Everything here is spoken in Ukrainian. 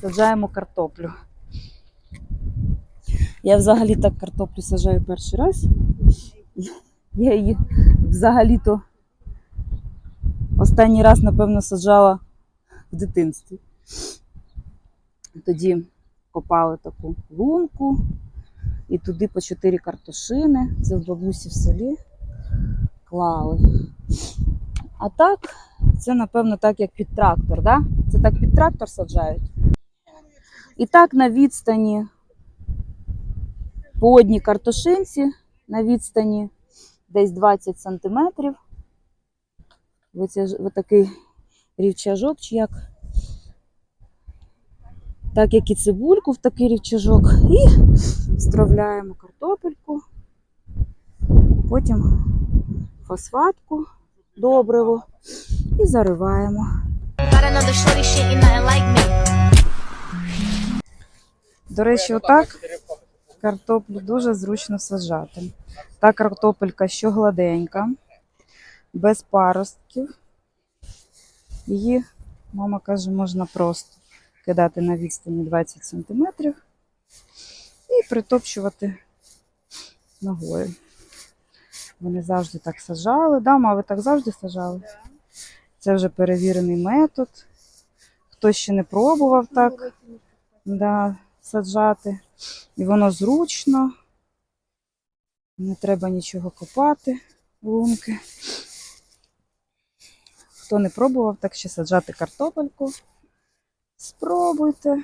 Саджаємо картоплю. Я взагалі так картоплю саджаю перший раз. Я її взагалі-то останній раз, напевно, саджала в дитинстві. Тоді копали таку лунку і туди по чотири картошини. Це в бабусі в селі клали. А так, це, напевно, так, як під трактор, да? Це так під трактор саджають. І так на відстані по одній картошинці, на відстані десь 20 сантиметрів. Ось такий рівчажок, чи як. Так як і цибульку в такий рівчажок. І встромляємо картопельку, потім фосфатку, добриво і зариваємо. До речі, отак картоплю дуже зручно саджати. Та картопелька, що гладенька, без паростків. Її, мама каже, можна просто кидати на відстані 20 см і притопчувати ногою. Вони завжди так сажали. Да, ма, ви так завжди сажали? Це вже перевірений метод. Хто ще не пробував так да, саджати. І воно зручно. Не треба нічого копати, лунки. Хто не пробував так ще саджати картопельку, спробуйте.